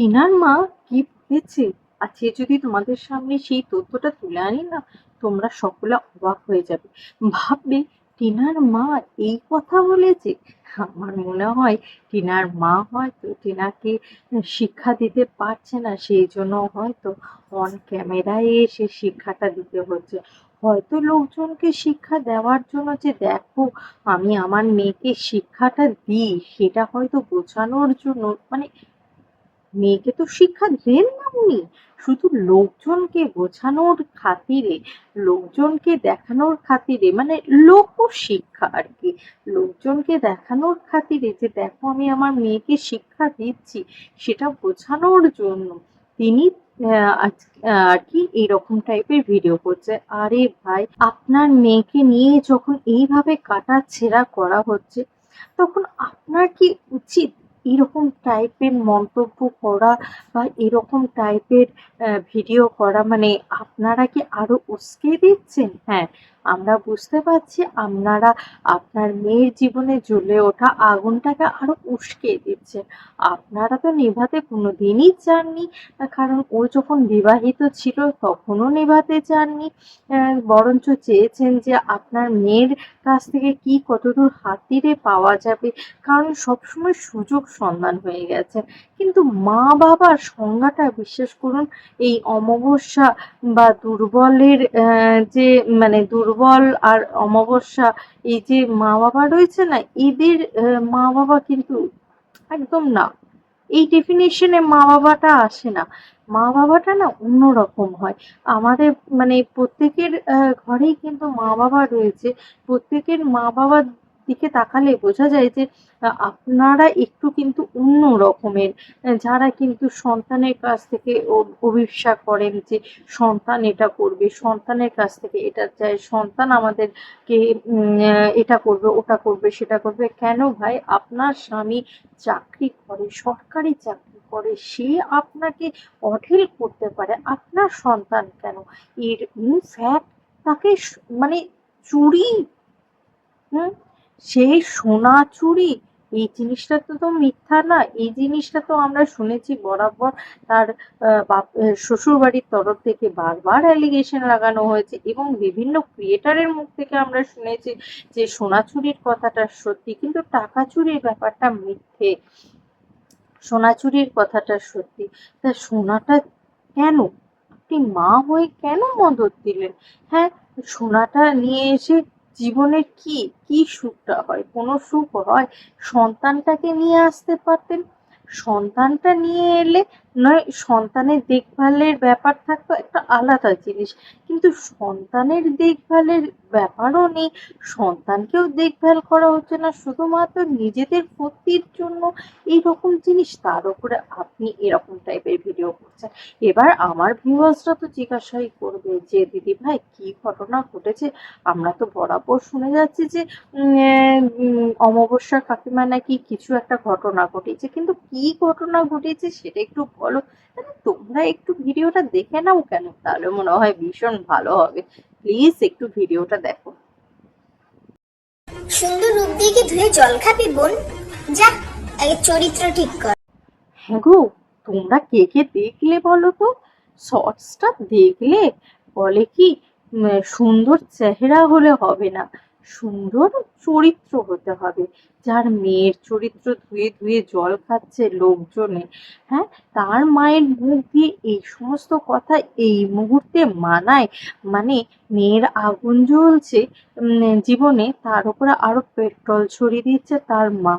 টিনার মা কি হয়েছে আজকে যদি তোমাদের সামনে সেই তথ্যটা তুলে আনি না, তোমরা সকলে অবাক হয়ে যাবে। ভাববে, টিনার মা এই কথা বলেছে। আমার মনে হয়, টিনার মা হয়তো টিনাকে শিক্ষা দিতে পারছে না, সেই জন্য হয়তো অন ক্যামেরায় এসে শিক্ষাটা দিতে হচ্ছে। হয়তো লোকজনকে শিক্ষা দেওয়ার জন্য যে দেখো, আমি আমার মেয়েকে শিক্ষাটা দিই, সেটা হয়তো বোঝানোর জন্য মানে মেয়েকে তো শিক্ষা দেন না উনি শুধু লোকজনকে বোঝানোর খাতিরে, লোকজনকে দেখানোর খাতিরে মানে লোক শিক্ষা আর কি। লোকজনকে দেখানোর খাতিরে যে, দেখো, আমি আমার মেয়েকে শিক্ষা দিচ্ছি, সেটা বোঝানোর জন্য। তিনি আর কি এরকম টাইপের ভিডিও করছে। আরে ভাই, আপনার মেয়েকে নিয়ে যখন এইভাবে কাটা ছেঁড়া করা হচ্ছে, তখন আপনার কি উচিত এরকম টাইপের মন্তব্য করা বা এরকম টাইপের ভিডিও করা মানে আপনারা কি আরও উস্কে দিচ্ছেন? হ্যাঁ আমরা বুঝতে পারছি আপনারা আপনার মেয়ের জীবনে জ্বলে ওঠা আগুনটাকে আরও উস্কে দিচ্ছেন। আপনারা তো নেভাতে কোনোদিনই চাননি, কারণ ও যখন বিবাহিত ছিল তখনও নেভাতে চাননি। বরঞ্চ চেয়েছেন যে আপনার মেয়ের কাছ থেকে কি কতদূর হাতিরে পাওয়া যাবে, কারণ সবসময় সুযোগ সন্ধান হয়ে গেছে। কিন্তু মা বাবার সংজ্ঞাটা বিশ্বাস করুন এই অমাবস্যা বা দুর্বলের যে মানে দুর্বল আর অমাবস্যা, এই যে মা বাবা রয়েছে না, এদের মা বাবা কিন্তু একদম না। এই ডেফিনেশনে মা বাবাটা আসে না। মা বাবাটা না অন্যরকম হয়। আমাদের মানে প্রত্যেকের ঘরেই কিন্তু মা বাবা রয়েছে। প্রত্যেকের মা বাবার দিকে তাকালে বোঝা যায় যে আপনারা একটু কিন্তু অন্য রকমের। যারা কিন্তু সন্তানের কাছ থেকে অ- অভিপ্সা করেন যে, সন্তান এটা করবে, সন্তানের কাছ থেকে এটা চায়, সন্তান আমাদেরকে এটা করবে, ওটা করবে, সেটা করবে, কেন ভাই? আপনার স্বামী চাকরি করে, সরকারি চাকরি করে, সে আপনাকে অঢেল করতে পারে, আপনার সন্তান কেন? এর ইনফ্যাক্ট তাকে মানে চুরি, হুম? সেই সোনা চুরি, এই জিনিসটা তো তো মিথ্যা না, এই জিনিসটা তো আমরা শুনেছি বরাবর তার বাপ শ্বশুর বাড়ির তরফ থেকে বারবার অ্যালিগেশন লাগানো হয়েছে এবং বিভিন্ন ক্রিয়েটারের মুখ থেকে আমরা শুনেছি যে সোনা চুরির কথাটা সত্যি, কিন্তু টাকা চুরির ব্যাপারটা মিথ্যে। সোনা চুরির কথাটা সত্যি। তা সোনাটা কেন? আপনি মা হয়ে কেন মদত দিলেন? হ্যাঁ সোনাটা নিয়ে এসে জীবনের কি কি সুখটা হয়? কোনো সুখ হয়? সন্তানটাকে নিয়ে আসতে পারতেন? সন্তানটা নিয়ে এলে নয় সন্তানের দেখভালের ব্যাপার থাকতো একটা আলাদা জিনিস। কিন্তু সন্তানের দেখভালের ব্যাপারও নেই। সন্তানকেও দেখভাল করা হচ্ছে না। শুধুমাত্র নিজেদের ফুর্তির জন্য এইরকম জিনিস তার উপরে আপনি এরকম টাইপের ভিডিও করছেন। এবার আমার ভিউয়ার্সরা তো জিজ্ঞাসাই করবে যে দিদি ভাই কি ঘটনা ঘটেছে? আমরা তো বরাবর শুনে যাচ্ছি যে উম, আহ, উম, অমাবস্যা কাকিমা নাকি কিছু একটা ঘটনা ঘটেছে। কিন্তু কি ঘটনা ঘটেছে সেটা একটু বলো? তাহলে তোমরা একটু ভিডিওটা দেখে নাও কেন? তাহলে মনে হয় ভীষণ ভালো হবে। প্লিজ একটু ভিডিওটা দেখো। সুন্দর রূপ দিয়ে কি ধুয়ে জল খাবি বোন? যা আগে চরিত্র ঠিক কর। হ্যাঁ গো তোমরা কে কে দেখলে বলো তো? শর্টসটা দেখলে বলে কি সুন্দর চেহারা হলে হবে না। সুন্দর চরিত্র হতে হবে। যার মেয়ের চরিত্র ধুয়ে ধুয়ে জল খাচ্ছে লোকজনে হ্যাঁ? তার মায়ের মুখ দিয়ে এই সমস্ত কথা এই মুহূর্তে মানায়। মানে মেয়ের আগুন জ্বলছে জীবনে তার উপরে আরও পেট্রোল ছড়িয়ে দিচ্ছে তার মা।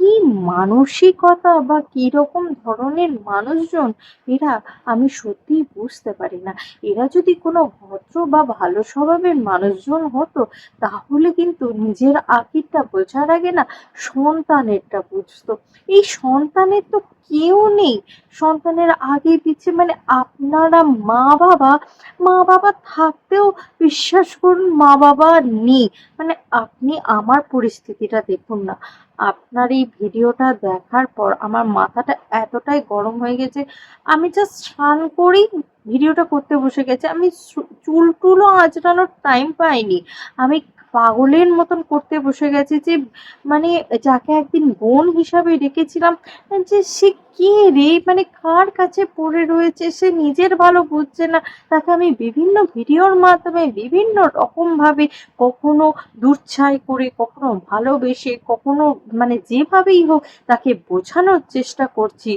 কি মানসিকতা বা কীরকম ধরনের মানুষজন এরা আমি সত্যিই বুঝতে পারি না। এরা যদি কোনো ভদ্র বা ভালো স্বভাবের মানুষজন হতো, তাহলে কিন্তু নিজের আকিরটা বোঝার আগে না সন্তানেরটা বুঝতো। এই সন্তানের তো কেউ নেই। সন্তানের আগে পিছে মানে আপনারা মা বাবা মা বাবা থাকতেও বিশ্বাস করুন মা বাবা নেই। মানে আপনি আমার পরিস্থিতিটা দেখুন না। আপনার এই ভিডিওটা দেখার পর আমার মাথাটা এতটাই গরম হয়ে গেছে। আমি জাস্ট স্নান করেই ভিডিওটা করতে বসে গেছে। আমি চু- চুল টুলও আঁচড়ানোর টাইম পাইনি। আমি পাগলের মতন করতে বসে গেছে যে মানে যাকে একদিন বোন হিসাবে রেখেছিলাম যে সে কে রে? মানে কার কাছে পড়ে রয়েছে? সে নিজের ভালো বুঝছে না। তাকে আমি বিভিন্ন ভিডিওর মাধ্যমে বিভিন্ন রকমভাবে কখনো দুচ্ছাই করে, কখনো ভালোবেসে, কখনো মানে যেভাবেই হোক তাকে বোঝানোর চেষ্টা করছি,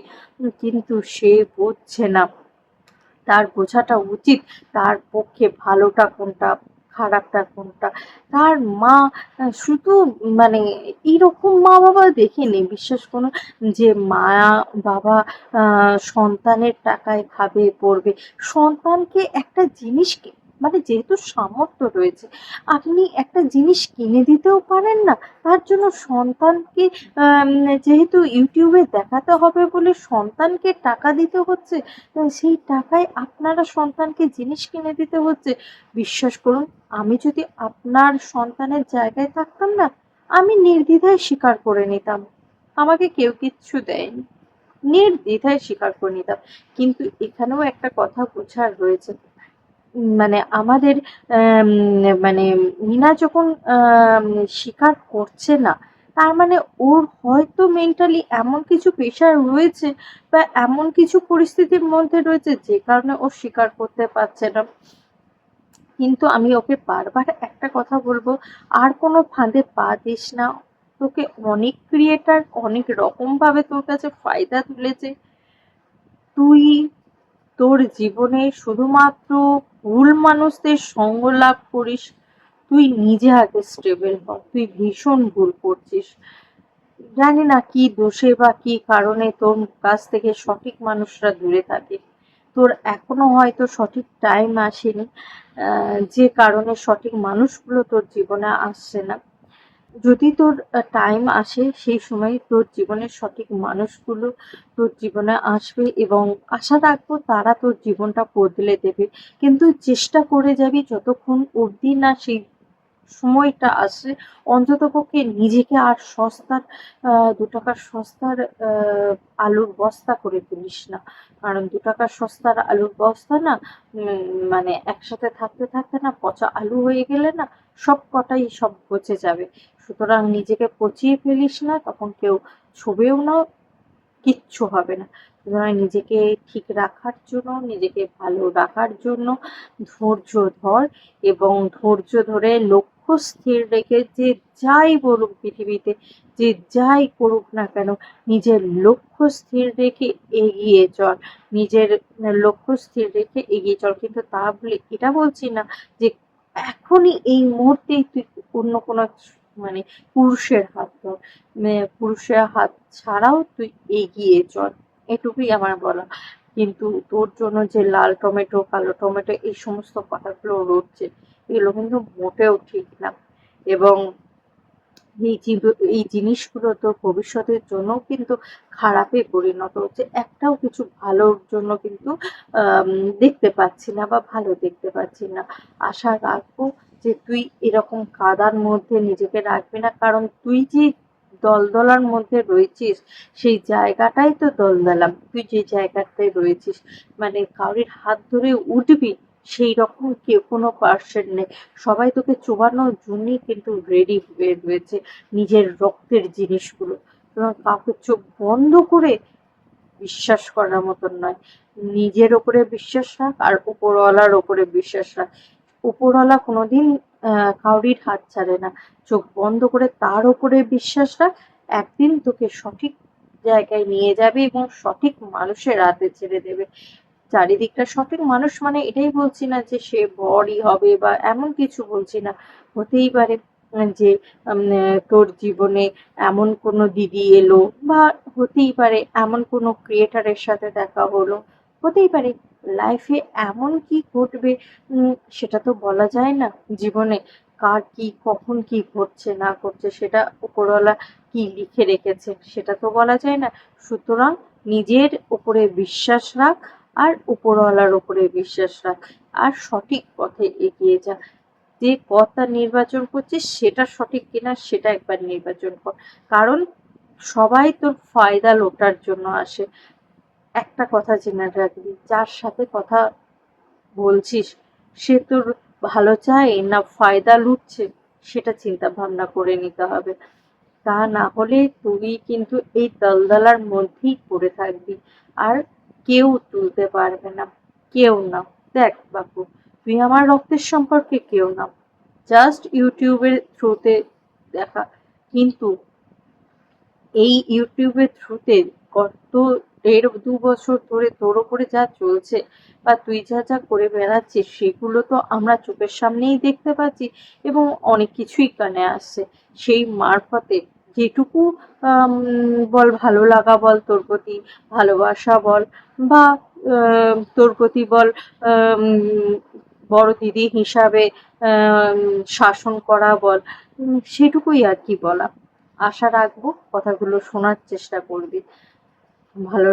কিন্তু সে বুঝছে না। তার বোঝাটা উচিত। তার পক্ষে ভালোটা কোনটা? খারাপটা কোনটা? তার মা, শুধু মানে এইরকম মা বাবা দেখিনি। বিশ্বাস করুন যে মা, বাবা সন্তানের টাকায় খাবে পড়বে। সন্তানকে একটা জিনিস কি- মানে যেহেতু সামর্থ্য রয়েছে, আপনি একটা জিনিস কিনে দিতেও পারেন না, তার জন্য সন্তানকে যেহেতু ইউটিউবে দেখাতে হবে বলে সন্তানকে টাকা দিতে হচ্ছে সেই টাকায় আপনারা সন্তানকে জিনিস কিনে দিতে হচ্ছে। বিশ্বাস করুন, আমি যদি আপনার সন্তানের জায়গায় থাকতাম না, আমি নির্দ্বিধায় স্বীকার করে নিতাম। আমাকে কেউ কিচ্ছু দেয়নি। নির্দ্বিধায় স্বীকার করে নিতাম। কিন্তু এখানেও একটা কথা বোঝার রয়েছে। মানে আমাদের মানে মিনা যখন স্বীকার করছে না, তার মানে ওর হয়তো মেন্টালি এমন কিছু প্রেশার রয়েছে বা এমন কিছু পরিস্থিতির মধ্যে রয়েছে যে কারণে ও স্বীকার করতে পারছে না। কিন্তু আমি ওকে বারবার একটা কথা বলব, আর কোনো ফাঁদে পা দিস না। তোকে অনেক ক্রিয়েটার অনেক রকম ভাবে তোর কাছে ফায়দা তুলেছে। তুই তোর জীবনে শুধুমাত্র ভুল মানুষদের সঙ্গ লাভ করিস। তুই নিজে আগে স্টেবল হ, তুই ভীষণ ভুল করছিস। জানি না কি দোষে বা কি কারণে তোর কাছ থেকে সঠিক মানুষরা দূরে থাকে। তোর এখনও হয়তো সঠিক টাইম আসেনি যে কারণে সঠিক মানুষগুলো তোর জীবনে আসছে না। যদি তোর টাইম আসে, সেই সময় তোর জীবনের সঠিক মানুষগুলো তোর জীবনে আসবে এবং আশা রাখব তারা তোর জীবনটা বদলে দেবে। কিন্তু চেষ্টা করে যাবি যতক্ষণ অবধি না সেই সময়টা আসে অন্ততপক্ষে নিজেকে আর সস্তার দু টাকার সস্তার আলুর বস্তা করে তুলিস না। কারণ দু টাকার সস্তার আলুর বস্তা না মানে একসাথে থাকতে থাকতে না পচা আলু হয়ে গেলে না সব কটাই সব পচে যাবে। সুতরাং নিজেকে পচিয়ে ফেলিস না, তখন কেউ ছবেও না, কিচ্ছু হবে না। সুতরাং নিজেকে ঠিক রাখার জন্য, নিজেকে ভালো রাখার জন্য ধৈর্য ধর এবং ধৈর্য ধরে লক্ষ্য স্থির রেখে যে যাই বলুক পৃথিবীতে, যে যাই করুক না কেন, নিজের লক্ষ্য স্থির রেখে এগিয়ে চল। নিজের লক্ষ্য স্থির রেখে এগিয়ে চল। কিন্তু তা বলে এটা বলছি না যে এখনই এই মুহূর্তেই তুই অন্য কোনো মানে পুরুষের হাত ধর। মানে পুরুষের হাত ছাড়াও তুই এগিয়ে চল। এটুকুই আমার বলা। কিন্তু তোর জন্য যে লাল টমেটো, কালো টমেটো, এই সমস্ত কথাগুলো রয়েছে এগুলো কিন্তু মোটেও ঠিক না। এবং এই এই জিনিসগুলো তো ভবিষ্যতের জন্য কিন্তু খারাপে পরিণত হচ্ছে। একটাও কিছু ভালোর জন্য কিন্তু দেখতে পাচ্ছি না বা ভালো দেখতে পাচ্ছি না। আশা রাখব যে তুই এরকম কাদার মধ্যে নিজেকে রাখবি না, কারণ তুই যে দলদলার মধ্যে রয়েছিস, সেই জায়গাটাই তো দলদলাম। তুই যে জায়গাটায় রয়েছিস মানে কারোর হাত ধরে উঠবি সেই রকম কেউ কোনো পার্সন নেই। সবাই তোকে চোবানোর জন্যই কিন্তু রেডি হয়ে রয়েছে নিজের রক্তের জিনিসগুলো। সুতরাং কাউকে চোখ বন্ধ করে বিশ্বাস করার মতন নয়। নিজের ওপরে বিশ্বাস রাখ আর উপরওয়ালার ওপরে বিশ্বাস রাখ। উপরওয়ালা কোনোদিন কাউরির হাত ছাড়ে না। চোখ বন্ধ করে তার ওপরে বিশ্বাস রাখ। একদিন তোকে সঠিক জায়গায় নিয়ে যাবে এবং সঠিক মানুষের হাতে ছেড়ে দেবে। চারিদিকটা সঠিক মানুষ মানে এটাই বলছি না যে সে বড়ই হবে বা এমন কিছু বলছি না। হতেই পারে যে তোর জীবনে এমন কোনো দিদি এলো বা হতেই পারে এমন কোনো ক্রিয়েটারের সাথে দেখা হলো। হতেই পারে লাইফে এমন কি ঘটবে সেটা তো বলা যায় না। জীবনে কার কি, কখন কি ঘটছে, না ঘটছে, সেটা উপরওয়ালা কি লিখে রেখেছে, সেটা তো বলা যায় না। সুতরাং নিজের উপরে বিশ্বাস রাখ আর উপরওয়ালার উপরে বিশ্বাস রাখ। আর সঠিক পথে এগিয়ে যা। যে পথটা নির্বাচন করছিস সেটা সঠিক কিনা, সেটা একবার নির্বাচন কর। কারণ সবাই তোর ফায়দা লোটার জন্য আসে। একটা কথা জেনে রাখবি, যার সাথে কথা বলছিস, সে তোর ভালো চায় না ফায়দা লুটছে, সেটা চিন্তা ভাবনা করে নিতে হবে। তা না হলে তুই কিন্তু এই দলদলার মধ্যেই পড়ে থাকবি। আর কেউ তুলতে পারবে না, কেউ না। দেখ বাপু, তুই আমার রক্তের সম্পর্কে কেউ না। জাস্ট ইউটিউবের থ্রুতে দেখা। কিন্তু এই ইউটিউবের থ্রুতে গত দেড় দু বছর ধরে তোর ওপরে যা চলছে বা তুই যা যা করে বেড়াচ্ছিস, সেগুলো তো আমরা চোখের সামনেই দেখতে পাচ্ছি এবং অনেক কিছুই কানে আসছে। সেই মারফতে যেটুকু বল ভালো লাগা বল তোর প্রতি ভালোবাসা বল বা তোর প্রতি বল বড় দিদি হিসাবে শাসন করা বল সেটুকুই আর কি বলা। আশা রাখব কথাগুলো শোনার চেষ্টা করবি। ভালো,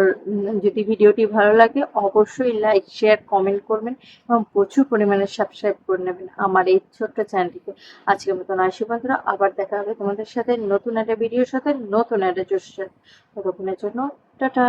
যদি ভিডিওটি ভালো লাগে, অবশ্যই লাইক শেয়ার কমেন্ট করবেন এবং প্রচুর পরিমাণে সাবস্ক্রাইব করে নেবেন আমার এই ছোট্ট চ্যানেলটিকে। আজকের মতন বন্ধুরা, আবার দেখা হবে তোমাদের সাথে নতুন একটা ভিডিওর সাথে, নতুন একটা জোশের ততক্ষণের জন্য, টাটা!